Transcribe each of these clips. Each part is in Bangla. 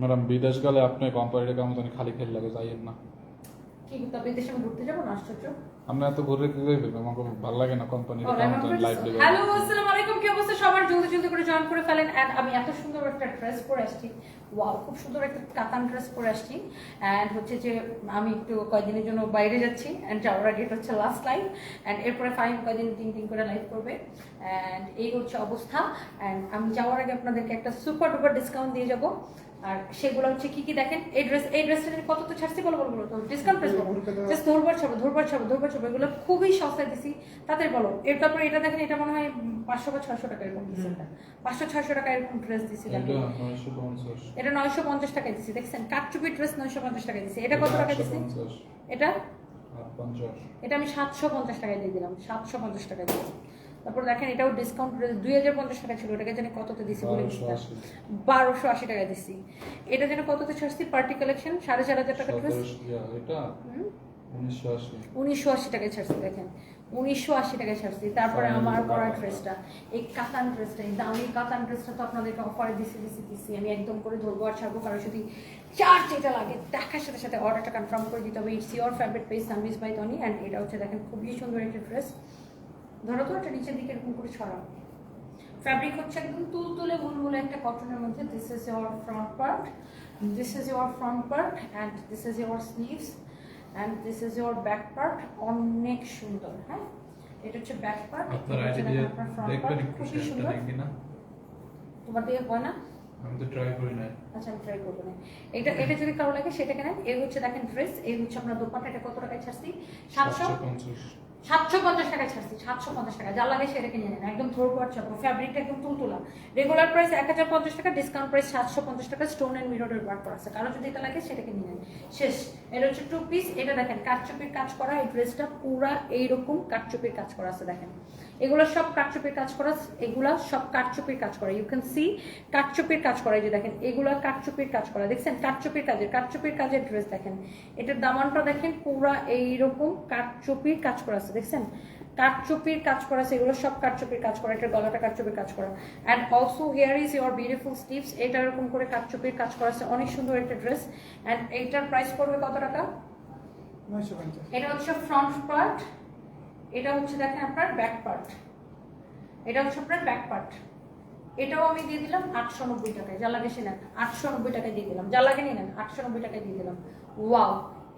ম্যাডাম বিদেশ গেলে আপনি কোম্পানিটা কেমন জানি খালি খেলে লাগে যাইয়েন না। কি কিন্তু আপনি দেশে আমি ঘুরতে যাব না? আশ্চর্য। আপনি এত ঘুরে কি যাইবেন আমাকে ভালো লাগে না কোম্পানির কেমন জানি লাইফ দেবে হ্যালো আসসালামু আলাইকুম কি অবস্থা? সবার জলদি জলদি করে জয়েন করে ফেলেন এন্ড আমি এত সুন্দর একটা ড্রেস পরে আসছি। ওয়াও খুব সুন্দর একটা কাতান ড্রেস পরে আসছি। এন্ড হচ্ছে যে আমি একটু কয়েকদিনের জন্য বাইরে যাচ্ছি এন্ড যাওয়ার আগে এটা হচ্ছে লাস্ট লাইভ এন্ড এরপরে ফাইন কয়েকদিন তিন তিন করে লাইভ করবে। এন্ড এই হচ্ছে অবস্থা এন্ড আমি যাওয়ার আগে আপনাদেরকে একটা সুপার ডুপার ডিসকাউন্ট দিয়ে যাব। আর সেগুলো হচ্ছে কি কি দেখেন? এই ড্রেস এই ড্রেসটা কত তো ছাড়ছি বলো বলো বলো তো ডিসকাউন্ট প্রাইস বলো। জাস্ট ধরবার ছাবো ধরবার ছাবো ধরবার ছাবো এগুলো খুবই সস্তায় দিছি। তাদের বলো এর তারপরে এটা দেখেন এটা মনে হয় পাঁচশো বা ছয়শো টাকা এরকম দিছি এটা। পাঁচশো ছয়শো টাকা এরকম ড্রেস দিছি এটা দেখেন নয়শো পঞ্চাশ। এটা নয়শো পঞ্চাশ টাকায় দিছি দেখছেন? কাটচুপি ড্রেস নয়শো পঞ্চাশ টাকায় দিছি। এটা কত টাকা দিছি? এটা? এটা আমি সাতশো পঞ্চাশ টাকায় দিয়ে দিলাম সাতশো পঞ্চাশ টাকায় দিলাম তারপর দেখেন এটাও ডিসকাউন্ট দুই হাজার পঞ্চাশ টাকা ছিল এটাকে জানি কততে দিছি বলে বারোশো আশি। টাকায় দিছি। এটা যেন কততে ছাড়ছি পার্টি কালেকশন সাড়ে চার হাজার টাকা ড্রেস উনিশশো আশি। টাকায় ছাড়ছি দেখেন। উনিশশো আশি টাকায় ছাড়ছি। তারপরে আমার পরা ড্রেসটা এই কাতান ড্রেসটা এই দামি কাতান ড্রেসটা তো আপনাদেরকে অফারে দিছি দিছি দিছি। আমি একদম করে ধরবো আর ছাড়বো কারণ যদি চার যেটা লাগে দেখার সাথে সাথে অর্ডারটা কনফার্ম করে দিতে হবে। ইটস ইয়োর ফেভারিট পেজ সানভিস বাই টনি অ্যান্ড এটা হচ্ছে দেখেন খুবই সুন্দর একটা ড্রেস ধরো তো এটা নিচের দিকে এরকম করে ছড়াও। ফ্যাব্রিক হচ্ছে একদম তুল তুলতুলে মুলমুলে একটা কটনের মধ্যে this is your front part this is your front part and this is your sleeves and this is your back part অনেক সুন্দর হ্যাঁ? এটা হচ্ছে ব্যাক পার্ট আপনার দেখবেন একটু খুবই সুন্দর তোমার দিয়ে হয় না? আমি তো ট্রাই করি না। আচ্ছা আমি ট্রাই করব না। এটা এটা যদি কারও লাগে সেটা কেন এই হচ্ছে দেখেন ড্রেস এই হচ্ছে আপনার দোপাটা এটা কত টাকায় ছাড়ছি? সাতশো পঞ্চাশ। সাতশো পঞ্চাশ টাকায় ছাড়ছি, সাতশো পঞ্চাশ টাকা যা লাগে সেটা কিনে নেন। একদম থ্রো পার চাপো ফ্যাব্রিকটা একদম তুলতুলা। রেগুলার প্রাইস এক হাজার পঞ্চাশ টাকা ডিসকাউন্ট প্রাইস সাতশো পঞ্চাশ টাকা স্টোন অ্যান্ড মিররের ওয়ার্ক করা আছে। কারও যদি এটা লাগে সেটা কিনে নেন। শেষ। এটা হচ্ছে টু পিস এটা দেখেন, কাঠচুপির কাজ করা। এই ড্রেসটা পুরা এইরকম কাঠচুপির কাজ করা আছে, দেখেন। এগুলো সব কাঠচুপির কাজ করা এগুলা সব কাঠচুপির কাজ করা। ইউ ক্যান সি কাঠচুপির কাজ করা। এই যে দেখেন, এগুলো কাঠচুপির কাজ করা। দেখছেন? কাঠচুপির কাজের কাঠচুপির কাজের ড্রেস দেখেন। এটার দামানটা দেখেন, পুরা এইরকম কাঠচুপির কাজ করা আছে। দেখছেন? কাঠচুপির কাজ করা এগুলো সব কাঠচুপির কাজ করা এটার গলাটা কাঠচুপির কাজ করা। And also here is your beautiful sleeves এটা এরকম করে কাঠচুপির কাজ করা আছে অনেক সুন্দর একটা ড্রেস অ্যান্ড এইটার প্রাইস পড়বে কত টাকা? এটা হচ্ছে ফ্রন্ট পার্ট এটা হচ্ছে দেখেন আপনার ব্যাক পার্ট এটা হচ্ছে আপনার ব্যাক পার্ট এটাও আমি দিয়ে দিলাম আটশো নব্বই টাকায় যা লাগে সে নেন। আটশো নব্বই টাকায় দিয়ে দিলাম। যা লাগে নিয়ে নেন আটশো নব্বই টাকায় দিয়ে দিলাম। ওয়াও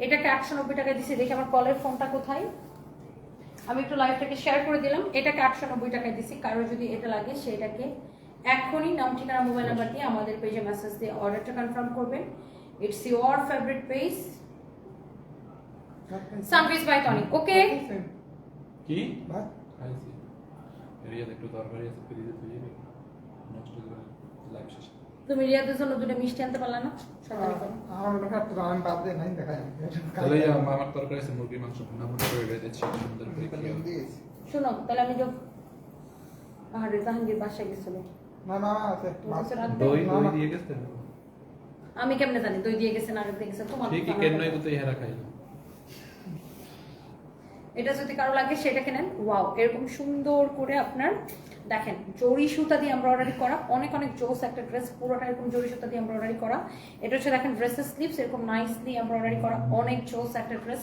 এটাকে আটশো নব্বই টাকায় দিছি দেখি আমার কলের ফোনটা কোথায়? আমি একটু লাইভটাকে শেয়ার করে দিলাম। এটাকে আটশো নব্বই টাকায় দিছি। কারও যদি এটা লাগে সেটাকে এখনই নাম ঠিকানা মোবাইল নাম্বার দিয়ে আমাদের পেজে মেসেজ দিয়ে অর্ডারটা কনফার্ম করবেন। ইটস ইউর ফেভারিট পেজ সানভিস বাই টনিক ওকে কি? ভাত খাইছি এরিয়াতে একটু তরকারি আছে ফ্রিজে তুই নষ্ট করে লাইভ শেষ তুমি রিয়াদের জন্য দুটো মিষ্টি আনতে পারলা না? আমার আমি বাদ দিয়ে নাই দেখা তাহলে আমার আমার তরকারি আছে মুরগি মাংস ভুনা ভুনা করে রেখেছি সুন্দর করে খেয়ে। শোনো তাহলে আমি তো পাহাড়ের জাহাঙ্গীর বাসায় গেছিল। না না আছে। তোর মাছ। কাছে রাখবে? দই দই দিয়ে গেছে? আমি কেমনে জানি দই দিয়ে গেছে না আগে দিয়ে গেছে তোমার ঠিকই কেন নয় তো ইহারা খাই এটা যদি কারও লাগে সেটা কেনেন ওয়াও এরকম সুন্দর করে আপনার দেখেন জরি সুতা দিয়ে এমব্রয়ডারি করা অনেক অনেক জোস একটা ড্রেস পুরোটা এরকম জরি সুতা দিয়ে এমব্রয়ডারি করা। এটা হচ্ছে দেখেন ড্রেসের স্লিভস এরকম নাইসলি এমব্রয়ডারি করা অনেক জোস একটা ড্রেস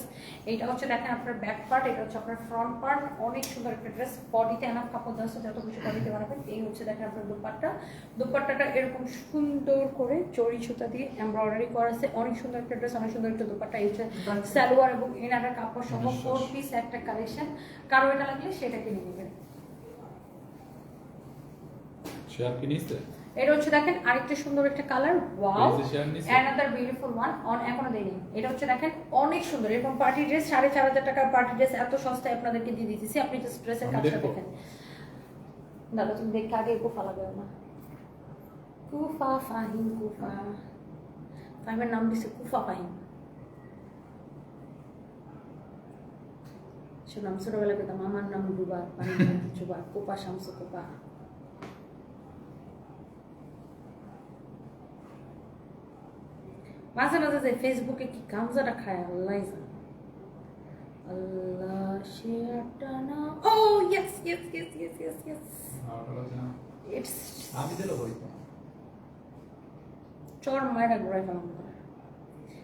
এইটা হচ্ছে দেখেন আপনার ব্যাক পার্ট এটা হচ্ছে আপনার ফ্রন্ট পার্ট অনেক সুন্দর একটা ড্রেস বডিতে এনাফ কাপড় দেওয়া যত কিছু বডিতে বানাবেন। এই হচ্ছে দেখেন আপনার দুপাট্টা। দুপাট্টাটা এরকম সুন্দর করে জরি সুতা দিয়ে এমব্রয়ডারি করা আছে। অনেক সুন্দর একটা ড্রেস অনেক সুন্দর একটা দুপাট্টা। এই হচ্ছে সালোয়ার এবং এনাটার কাপড় সহ ফোর পিস একটা কালেকশন কারও এটা লাগলে সেটা কিনে নেবেন। শেয়ার কি নিছে এটা হচ্ছে দেখেন আরেকটা সুন্দর একটা colour wow? Another beautiful one on এখনও দেয়নি। এটা হচ্ছে দেখেন অনেক সুন্দর এরকম পার্টি ড্রেস সাড়ে চার হাজার টাকার পার্টি ড্রেস এত সস্তায় আপনাদেরকে দিয়ে দিতেছি। আপনি জাস্ট ড্রেসের কাজটা দেখেন। দাদা তুমি দেখে আগে কুফা লাগাবে না। কুফা ফাহিম কুফা। ফাহিমের নাম দিছে কুফা ফাহিম। শুনলাম ছোটবেলায় পেতাম আমার নাম ডুবা পানি চুবা কোপা শামসু কোপা মাঝে মাঝে যে ফেসবুকে কি গামজাটা খায় আল্লাহ জানে আল্লাহ শেয়ারটা না ও yes yes yes yes yes yes it's আমি দিলে হইতো চর মায়েরা ঘুরাই ফেলাম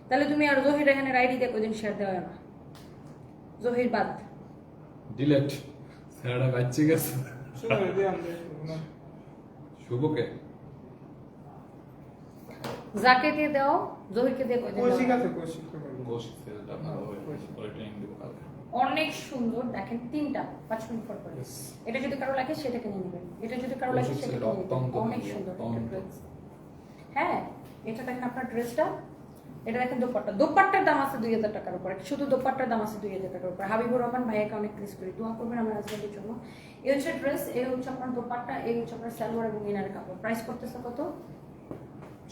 তাহলে তুমি আর জহির এখানে আইডি দেখো দিন শেয়ার দেওয়া না জহির বাদ ডিলেট স্যারটা বাচ্চা গেছে শুভকে যাকে দিয়ে দাও জহিরকে দিয়ে কয়দিন কৌশিক আছে কৌশিক কৌশিক স্যারটা ভালো হবে ট্রেনিং দেবো কালকে। অনেক সুন্দর দেখেন তিনটা পাঁচ মিনিট পর পর. এটা যদি কারও লাগে সেটাকে নিয়ে নেবেন। এটা যদি কারও লাগে অত্যন্ত অনেক সুন্দর হ্যাঁ এটা দেখেন আপনার ড্রেসটা এটা দেখেন দোপাট্টা। দোপাট্টার দাম আছে দুই হাজার টাকার উপরে। শুধু দোপাট্টার দাম আছে দুই হাজার টাকার উপরে। হাবিবুর রহমান ভাইয়াকে অনেক প্লিজ করি। দোয়া করবেন আমার হাজব্যান্ডের জন্য। এই হচ্ছে ড্রেস এই হচ্ছে আপনার দোপাট্টা এই হচ্ছে আপনার সালোয়ার এবং ইনার কাপড়। প্রাইস করতেছে কত?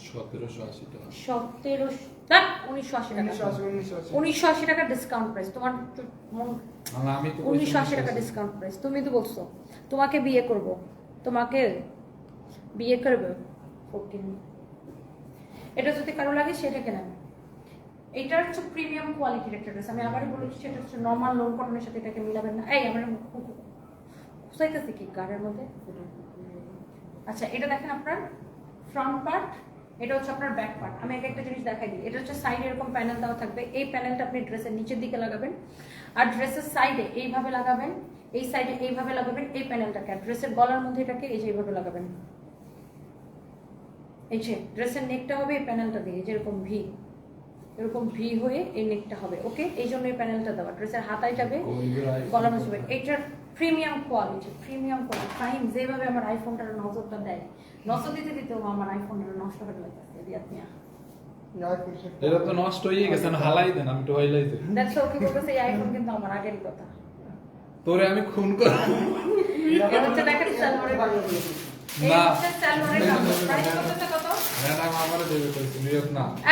সতেরোশো আশি টাকা। সতেরোশো উনিশশো আশি টাকা। উনিশশো আশি, উনিশশো আশি। উনিশশো আশি টাকা ডিসকাউন্ট প্রাইস তোমার চু- মন না, আমি তো উনিশশো আশি টাকা ডিসকাউন্ট প্রাইস তুমি তো বলছো তোমাকে বিয়ে করব। তোমাকে বিয়ে করবে। এটা যদি কারও লাগে সেটাকে নেন এটা হচ্ছে প্রিমিয়াম কোয়ালিটির একটা ড্রেস আমি আবারই বলেছি সেটা হচ্ছে নর্মাল লোন কটনের সাথে এটাকে মিলাবেন না। এই আমার খুঁজাইতেছি কি গাড়ির মধ্যে? আচ্ছা এটা দেখেন আপনার ফ্রন্ট পার্ট এটা হচ্ছে আপনার ব্যাক পার্ট আমি এক একটা জিনিস দেখাই দিই। এটা হচ্ছে সাইডে এরকম প্যানেল দেওয়া থাকবে। এই প্যানেলটা আপনি ড্রেসের নিচের দিকে লাগাবেন। আর ড্রেসের সাইডে এইভাবে লাগাবেন। এই সাইডে এইভাবে লাগাবেন। এই প্যানেলটাকে আর ড্রেসের গলার মধ্যে এটাকে এই যে এইভাবে লাগাবেন। এই যে ড্রেসের নেকটা হবে এই প্যানেলটা দিয়ে যেরকম ভি এরকম ভি হয়ে এই নেকটা হবে। ওকে এই জন্য এই প্যানেলটা দেওয়া। ড্রেসের হাতায় যাবে। গলা নজবে এটার premium quality premium quality fine যেভাবে আমার আইফোনটার নজরটা দেয় নজর দিতে দিতেও আমার আইফোনটা নষ্ট করে লাগতেছে রিয়াদ মিয়া। এটা তো নষ্ট হয়ে গেছে না হালাই দেন আমি তো হাইলাই দেন দেখছ ওকে বলতেছে এই আইফোন কিন্তু আমার আগেরই কথা। তোরে আমি খুন করব এটা হচ্ছে দেখেন সালোয়ারের কাপড়। না। ম্যাডাম আমারে দেবে কইছে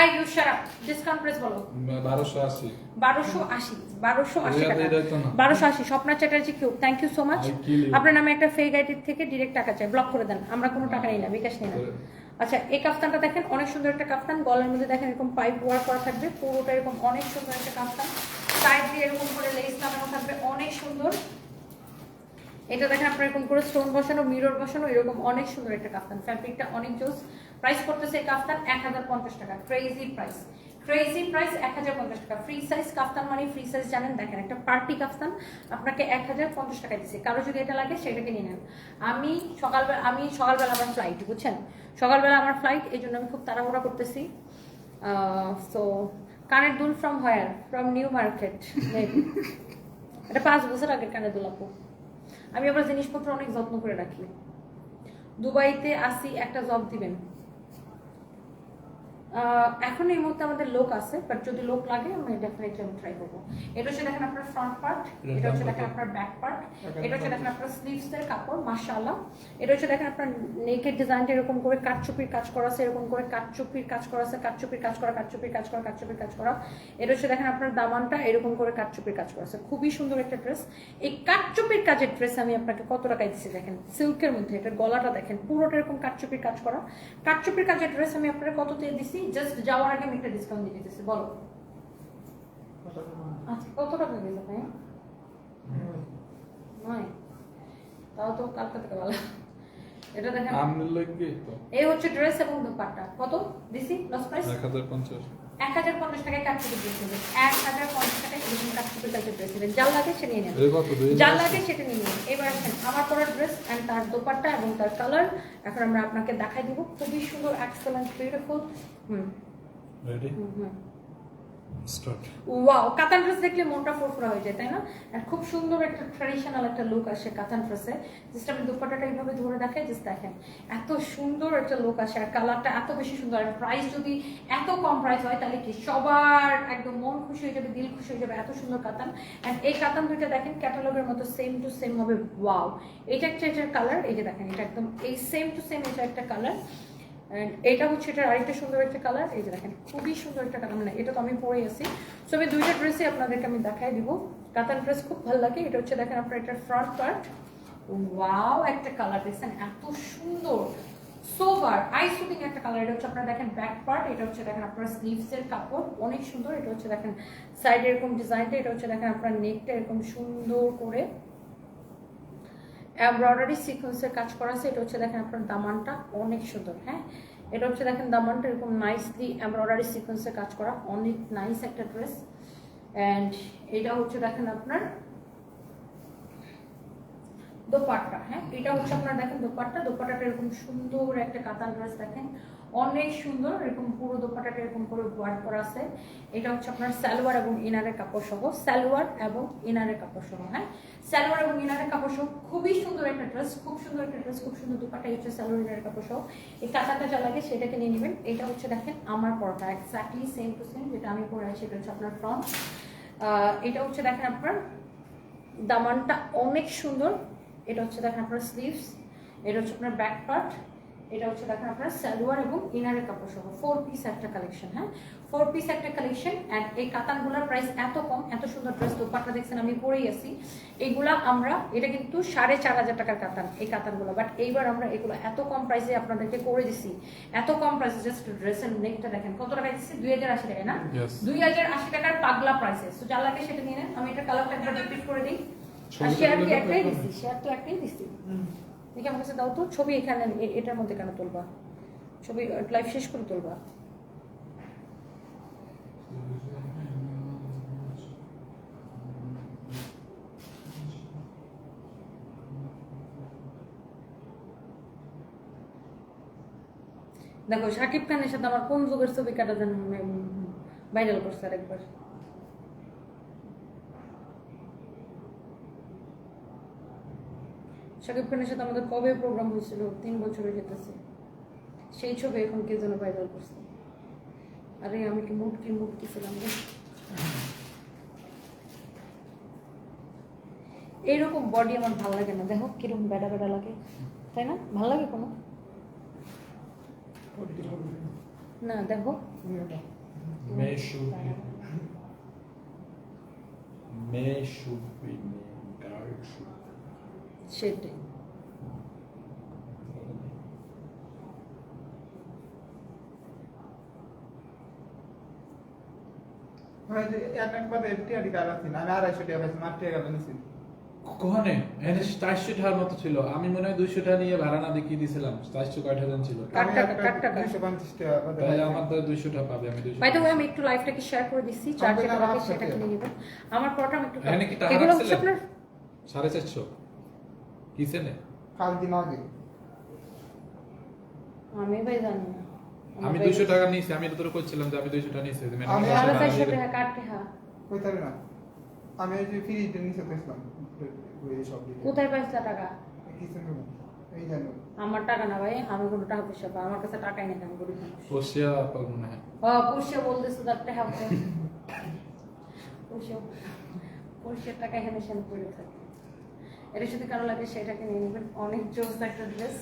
এই you shut up discount price বলো। টাকা। Swapna Chatterjee Q. Thank you so much. আপনার নামে একটা ফেক আইডির থেকে ডিরেক্ট টাকা চাই। ব্লক করে দেন। আমরা কোনো টাকা নিই না বিকাশ নিই না। আচ্ছা এই কাফতানটা দেখেন অনেক সুন্দর একটা কাফতান। গলার মধ্যে দেখেন এরকম পাইপ ওয়ার্ক করা থাকবে। পুরোটা এরকম অনেক সুন্দর একটা কাফতান। সাইড দিয়ে এরকম করে লেস লাগানো থাকবে। অনেক সুন্দর। এটা দেখেন আপনার এরকম করে স্টোন বসানো মিরর বসানো, এরকম অনেক সুন্দর একটা কাফতান। ফ্যাব্রিকটা অনেক জোস। প্রাইস পড়তেছে এই কাফতান এক হাজার পঞ্চাশ টাকা। ক্রেজি প্রাইস ক্রেজি প্রাইস এক হাজার পঞ্চাশ টাকা। ফ্রি সাইজ কাফতান মানে ফ্রি সাইজ জানেন? দেখেন, একটা পার্টি কাফতান আপনাকে এক হাজার পঞ্চাশ টাকা দিচ্ছে কারও যদি এটা লাগে, সেটাকে নিয়ে নেন। আমি সকালবেলা আমি সকালবেলা আমার ফ্লাইট বুঝছেন? সকালবেলা আমার ফ্লাইট এই জন্য আমি খুব তাড়াহুড়া করতেছি। সো কানের দুল from where from New Market এটা পাঁচ বছর আগের কানের দুল, আপু। আমি আমার জিনিসপত্র অনেক যত্ন করে রাখি। দুবাইতে আসি একটা জব দিবেন। এখন এই মুহূর্তে আমাদের লোক আছে বাট যদি লোক লাগে আমি ডেফিনেটলি আমি ট্রাই করব। এটা হচ্ছে দেখেন আপনার ফ্রন্ট পার্ট এটা হচ্ছে দেখেন আপনার ব্যাক পার্ট এটা হচ্ছে দেখেন আপনার স্লিভস এর কাপড় মাশাআল্লাহ। এটা হচ্ছে দেখেন আপনার নেকের ডিজাইনটা এরকম করে কাটচুপির কাজ করা আছে এরকম করে কাটচুপির কাজ করা আছে কাটচুপির কাজ করা কাটচুপির কাজ করা কাটচুপির কাজ করা। এটা হচ্ছে দেখেন আপনার দামানটা এরকম করে কাটচুপির কাজ করা আছে। খুবই সুন্দর একটা ড্রেস এই কাটচুপির কাজের ড্রেস আমি আপনাকে কত টাকায় দিচ্ছি দেখেন? সিল্কের মধ্যে এটার গলাটা দেখেন পুরোটা এরকম কাটচুপির কাজ করা। কাটচুপির কাজের ড্রেস আমি আপনাকে কত দিয়ে দিচ্ছি জাস্ট যাওয়ার আগে আমি একটা ডিসকাউন্ট দিয়ে দিতেছি বলো। আচ্ছা কত টাকা দিয়েছে ভাই? নয়? তাও তো কালকে থেকে ভালো। এটা দেখেন। আমনের লাগবে তো। এই হচ্ছে ড্রেস এবং দুপাট্টা। কত? দিছি? লস প্রাইস এক হাজার পঞ্চাশ। এক হাজার পঞ্চাশ টাকায় এরকম ড্রেস যার লাগে সে নিয়ে নেন এই কত? যার লাগে সেটা নিয়ে নেন এবার আসেন আমার পরা ড্রেস তার দোপাট্টা এবং তার কালার এখন আমরা আপনাকে দেখাই দিব। খুবই সুন্দর excellent beautiful hmm. Ready wow কাতান ড্রেস দেখলে মনটা ফুরফুরা হয়ে যায়, তাই না? আর খুব সুন্দর একটা ট্র্যাডিশনাল একটা লুক আসে কাতান ড্রেসে জাস্ট আমি দুপাট্টাটা এইভাবে ধরে দেখাই জাস্ট দেখেন। এত সুন্দর একটা লুক আসে, আর কালারটা এত বেশি সুন্দর। আর প্রাইস যদি এত কম প্রাইস হয়, তাহলে কি সবার একদম মন খুশি হয়ে যাবে, দিল খুশি হয়ে যাবে এত সুন্দর কাতান অ্যান্ড এই কাতান দুইটা দেখেন ক্যাটালগের মতো সেম টু সেম হবে ওয়াও এটা একটা এটার কালার এই যে দেখেন, এটা একদম এই সেম টু সেম এটা একটা কালার এটা হচ্ছে, এটার আরেকটা সুন্দর একটা কালার এই যে দেখেন, খুবই সুন্দর একটা কালার মানে এটা তো আমি পরে আছি। সো আমি দুইটা ড্রেসই আপনাদেরকে আমি দেখাই দিব। কাতান ড্রেস খুব ভালো লাগে। এটা হচ্ছে, দেখেন আপনার এটার ফ্রন্ট পার্ট ওয়াও একটা কালার দেখছেন, এত সুন্দর। সোভার আই সুদিং একটা কালার এটা হচ্ছে আপনারা, দেখেন ব্যাক পার্ট এটা হচ্ছে, দেখেন, আপনার স্লিভস এর কাপড়। অনেক সুন্দর। এটা হচ্ছে, দেখেন সাইডে এরকম ডিজাইনটা এটা হচ্ছে, দেখেন, আপনার নেকটা এরকম সুন্দর করে এমব্রয়ডারি সিকোয়েন্সের কাজ করা আছে, এটা হচ্ছে দেখেন আপনার দামানটা অনেক সুন্দর হ্যাঁ? এটা হচ্ছে দেখেন দামানটা এরকম নাইসলি এমব্রয়ডারি সিকোয়েন্সের কাজ করা, অনেক নাইস একটা ড্রেস অ্যান্ড এটা হচ্ছে দেখেন আপনার দোপাট্টা হ্যাঁ? এটা হচ্ছে আপনার দেখেন দোপাট্টা, দোপাট্টাটা এরকম সুন্দর একটা কাতান ড্রেস দেখেন। অনেক সুন্দর, এরকম পুরো দোপাট্টাটা এরকম করে ওয়ার্ক করা আছে। এটা হচ্ছে আপনার সালোয়ার এবং ইনারের কাপড় সহ সালোয়ার এবং ইনারের কাপড় সহ হ্যাঁ? সালোয়ার এবং ইনারের কাপড় সহ খুবই সুন্দর একটা ড্রেস খুব সুন্দর একটা ড্রেস খুব সুন্দর দোপাট্টা, এই হচ্ছে সালোয়ার, ইনারের কাপড় সহ এই কাতানটা যা লাগে, সেটাকে নিয়ে নেবেন। এটা হচ্ছে দেখেন আমার পরটা এক্স্যাক্টলি সেম টু সেম যেটা আমি পরে আছি সেটা হচ্ছে আপনার ফ্রন্ট এটা হচ্ছে দেখেন আপনার দামানটা অনেক সুন্দর। এটা হচ্ছে দেখেন আপনার স্লিভস এটা হচ্ছে আপনার ব্যাক পার্ট এটা হচ্ছে দেখেন আপনার সালোয়ার এবং ইনারের কাপড় সহ ফোর পিস একটা কালেকশন হ্যাঁ? ফোর পিস একটা কালেকশন অ্যান্ড এই কাতানগুলোর প্রাইস এত কম এত সুন্দর ড্রেস দোপাট্টা দেখছেন আমি পরেই আছি। এইগুলা আমরা এটা কিন্তু সাড়ে চার হাজার টাকার কাতান এই কাতানগুলো। বাট এইবার আমরা এগুলো এত কম প্রাইসে আপনাদেরকে করে দিছি। এত কম প্রাইসে জাস্ট ড্রেসের নেকটা দেখেন কত টাকা দিচ্ছি দুই হাজার আশি টাকায় না? দুই হাজার আশি টাকার পাগলা প্রাইসে তো যার লাগে সেটা নিয়ে নেন। আমি এটা কালারটা একবার রিপিট করে দিই। আর শেয়ার কি একটাই দিচ্ছি শেয়ার তো একটাই দিচ্ছি দেখি আমার কাছে দাও তো, ছবি এখানে এটার মধ্যে কেন তুলবা? ছবি লাইভ শেষ করে তুলবা। দেখো শাকিব খানের সাথে আমার কোন যুগের ছবি কাটা যেন ভাইরাল করছে আরেকবার। শাকিব খানের সাথে আমাদের কবে প্রোগ্রাম হয়েছিল? তিন বছর যেতেছে। সেই ছবি এখন কে যেন ভাইরাল করছে? আরে, আমি কি মুটকি মুটকি ছিলাম রে? এইরকম বডি আমার ভালো লাগে না। দেখো কীরকম বেড়া বেড়া লাগে। তাই না? ভালো লাগে কোনো? না, দেখো। May সেটাই। মানে কোহানে এনে চারশো টাকার মতো ছিল। আমি মনে হয় দুইশো টাকা নিয়ে ভাড়া না দেখিয়ে দিয়েছিলাম। চারশো কয়টা জন ছিল? তাহলে আমার তো দুইশো টাকা পাবে আমি দুইশো বাই দ্য ওয়ে আমি একটু শেয়ার করে দিচ্ছি? চার যেটা নাম লাগে আছে সেটা কিনে নেবেন আমার পরটা আমি একটু এখানে কি টাকা রাখছিলেন? সাড়ে চারশো? কিসে নে? দিন আগে। আমি ভাই জানি না। আমি দুইশো টাকা নিয়েছি আমি তোর করছিলাম যে আমি দুইশো টাকা নিয়েছি আমি আমাকে সাড়ে টাকা কাটতে হ্যাঁ। কইতে না। আমি ওই যে নিচে পেয়েছিলাম ওই সব কোথায় পাইছে টাকা? কিছু এই জানো। আমার টাকা না ভাই আমি কোনো টাকা পয়সা পাই আমার কাছে টাকাই নেই আমি গরিব বসিয়া পাবো মনে হয় পুষে বলতেছে তার টাকা পুষে পুষের টাকা এখানে সেন করে থাকে। এটা যদি কারও লাগে সেটাকে নিয়ে নেবেন। অনেক জোস একটা ড্রেস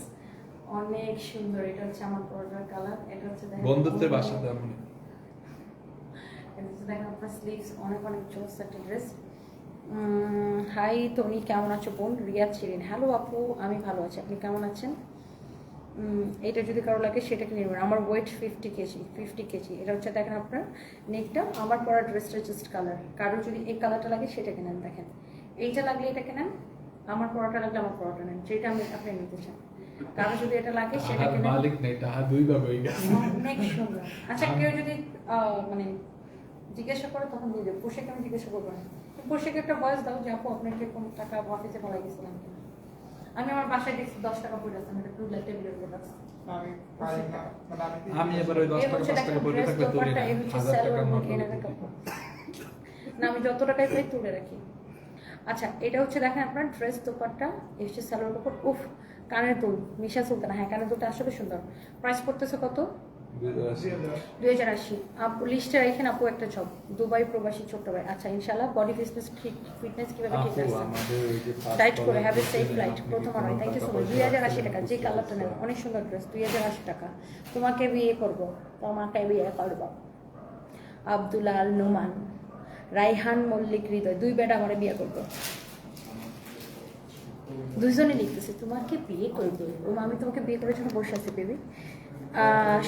অনেক সুন্দর। এটা হচ্ছে আমার পর্দার কালার এটা হচ্ছে দেখেন বন্ধুত্বের আমি এটা দেখেন আপনার স্লিভস অনেক অনেক জোস একটা ড্রেস হাই তনি কেমন আছো বোন? রিয়া ছিলেন হ্যালো আপু আমি ভালো আছি। আপনি কেমন আছেন? এটা যদি কারও লাগে সেটাকে নিয়ে নেবেন। আমার weight fifty KG fifty KG. এটা হচ্ছে দেখেন আপনার নেকটা আমার পরা ড্রেসটা জাস্ট কালার কারও যদি এই কালারটা লাগে সেটাকে নেন দেখেন। এইটা লাগলে এটাকে নেন। আমার পরাটা লাগলে আমার পরাটা নেন সেটা আমি আপনি নিতে চান কারও যদি এটা লাগে সেটা নেন মালিক নেই তাহার দুই ভাবে হয়ে গেছে। অনেক সুন্দর। আচ্ছা কেউ যদি আহ, মানে জিজ্ঞাসা করে তখন দিয়ে দেবো। পোশাক আমি জিজ্ঞাসা করব না। পোশাকে একটা বয়স দাও যে আপু আপনাকে কীরকম টাকা অফিসে পালাই গেছিলাম কিনা? আমি আমার বাসায় দেখছি দশ টাকা পড়ে আছে একটা টু টেবিলের উপর আমি না। মানে এবার ওই দশ টাকা পাঁচ টাকা পড়ে থাকলে তুলি হাজার নোট না আমি যত টাকায় পাই তুলে রাখি। আচ্ছা এটা হচ্ছে দেখেন আপনার ড্রেস দোপাট্টা এই হচ্ছে সালোয়ার কাপড় উফ কানের দুল মিশা সুলতানা। হ্যাঁ কানের দুলটা আসলে সুন্দর। প্রাইস পড়তেছে কত? দুই হাজার আশি। আপু লিস্টে রাখেন আপু একটা জব দুবাই প্রবাসী ছোট্ট ভাই। আচ্ছা ইনশাল্লাহ বডি ফিটনেস ঠিক ফিটনেস কীভাবে ঠিক first টাইট করে হ্যাভ এ সেফ লাইট প্রথম আড়াই থ্যাংক ইউ সো মাচ দুই হাজার আশি টাকা যে কালারটা নেবে অনেক সুন্দর ড্রেস দুই হাজার আশি টাকা। তোমাকে বিয়ে করব তোমাকে বিয়ে করব। আব্দুলাল নোমান। রাইহান মল্লিক হৃদয়, দুই বেটা আমার বিয়ে করব। দুজনে লিখতেছে, তোমাকে বিয়ে করবে ও, আমি তোমাকে বিয়ে করার জন্য বসে আছি বেবি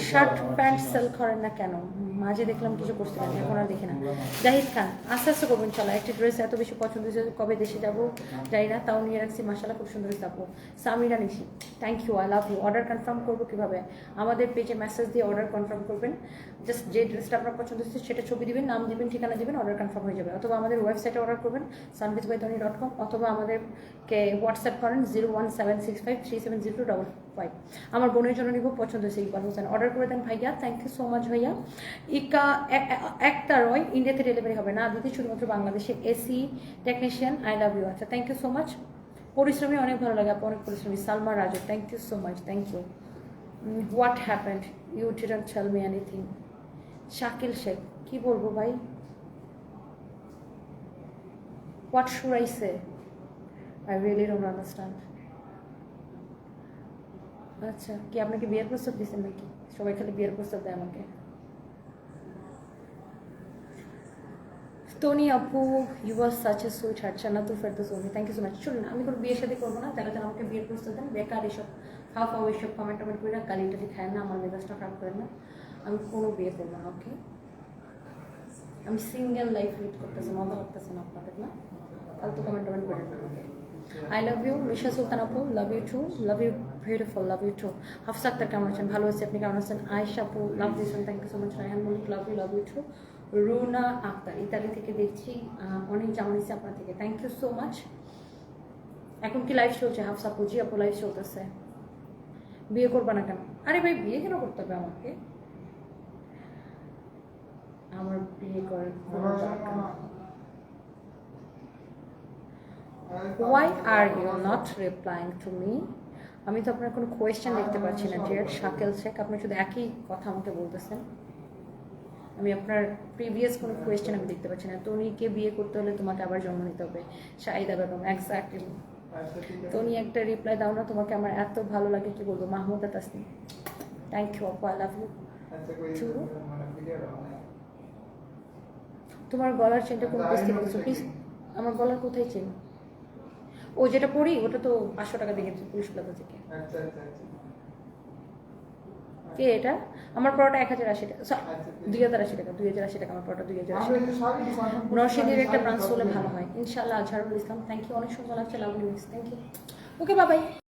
শার্ট প্যান্ট সেল করেন না কেন? মাঝে দেখলাম কিছু করছিলেন এখন আর দেখি না। জাহিদ খান, আস্তে আস্তে করবেন, চলো, একটি ড্রেস এত বেশি পছন্দ হয়েছে, কবে দেশে যাব? যাই না, তাও নিয়ে রাখছি মাসালা খুব সুন্দর যাব Samira Nishi thank you I love you order confirm করব কীভাবে? আমাদের পেজে মেসেজ দিয়ে অর্ডার কনফার্ম করবেন। জাস্ট যে ড্রেসটা আপনার পছন্দ হচ্ছে সেটা ছবি দিবেন, নাম দিবেন, ঠিকানা দিবেন অর্ডার কনফার্ম হয়ে যাবে। অথবা আমাদের ওয়েবসাইটে অর্ডার করবেন সানভিজ বাই ধনী ডট কম অথবা আমাদেরকে হোয়াটসঅ্যাপ করেন zero one seven six five three seven zero double five আমার বোনের জন্য নিব, পছন্দ হয়েছে ইকবাল হোসেন অর্ডার করে দেন ভাইয়া। থ্যাংক ইউ সো মাচ ভাইয়া। ইকা একটা রয় ইন্ডিয়াতে ডেলিভারি হবে না। দিদি শুধুমাত্র বাংলাদেশে AC technician I love you আচ্ছা থ্যাংক ইউ সো মাচ পরিশ্রমী অনেক ভালো লাগে আপু, অনেক পরিশ্রমী। Salma Raju thank you so much thank you what happened you didn't tell me anything Shakil Sheikh, কি বলব ভাই? What should I say I really don't understand আচ্ছা কি আপনাকে বিয়ের প্রস্তাব দিচ্ছেন নাকি সবাই খালি বিয়ের প্রস্তাব দেয় আমাকে টনি আপু you are such a sweetheart Jannatul Ferdous Omi thank you so much শুনুন আমি কোনো বিয়ের সাথে করব না যারা যারা আমাকে বিয়ের প্রস্তাব দেন বেকার এসব হাফ হাফ এসব কমেন্ট টমেন্ট করে না গালি টালি খায় না আমার মেজাজটা খারাপ করেন না আমি কোনো বিয়ে করব না ওকে আমি সিঙ্গেল লাইফ লিড করতেছি মজা লাগতেছে না আপনাদের না ফালতু কমেন্ট টমেন্ট করেন না আমাকে I love you Risha Sultan আপু love you too love you beautiful love you too Hafsa Akter কেমন আছেন? ভালো আছি, আপনি কেমন আছেন? আয়েশা আপু লাভ দিয়েছেন thank you so much Raihan Mollik love you love you too Runa Akter, Italy থেকে দেখছি অনেক জামা আপনার থেকে। থ্যাংক ইউ সো মাচ এখন কি লাইভ চলছে হাফসা আপু? জি আপু লাইভ চলতেছে। বিয়ে করবা না কেন? আরে ভাই, বিয়ে কেন করতে হবে আমাকে? আমার বিয়ে করার। Why are you not replying to me? আমি তো আপনার কোনো কোয়েশ্চেন দেখতে পাচ্ছি না ডিয়ার শাকেল শেখ। আপনি শুধু একই কথা আমাকে বলতেছেন। আমি আপনার প্রিভিয়াস কোনো কোয়েশ্চেন আমি দেখতে পাচ্ছি না। তনিকে বিয়ে করতে হলে তোমাকে আবার জন্ম নিতে হবে? শাহিদা বেগম এক্স্যাক্টলি তনি একটা রিপ্লাই দাও না তোমাকে আমার এত ভালো লাগে কি বলব? মাহমুদা তাসনিম। থ্যাংক ইউ আপু আই লাভ ইউ. তোমার গলার চেনটা কোন থেকে দিচ্ছ প্লিজ আমার গলার কোথায় চেন ও যেটা পড়ি ওটা তো পাঁচশো টাকা দিয়ে পুলিশ প্লাজা থেকে কে। এটা? আমার পরোটা এক হাজার আশি টাকা দুই হাজার আশি টাকা দুই হাজার আশি টাকা আমার পরোটা দুই হাজার আশি টাকা। নরসিংদীর একটা ব্রাঞ্চ হলে ভালো হয়। ইনশাল্লাহ আজহারুল ইসলাম থ্যাংক ইউ অনেক সুন্দর লাগছে love you thank you okay বাবাই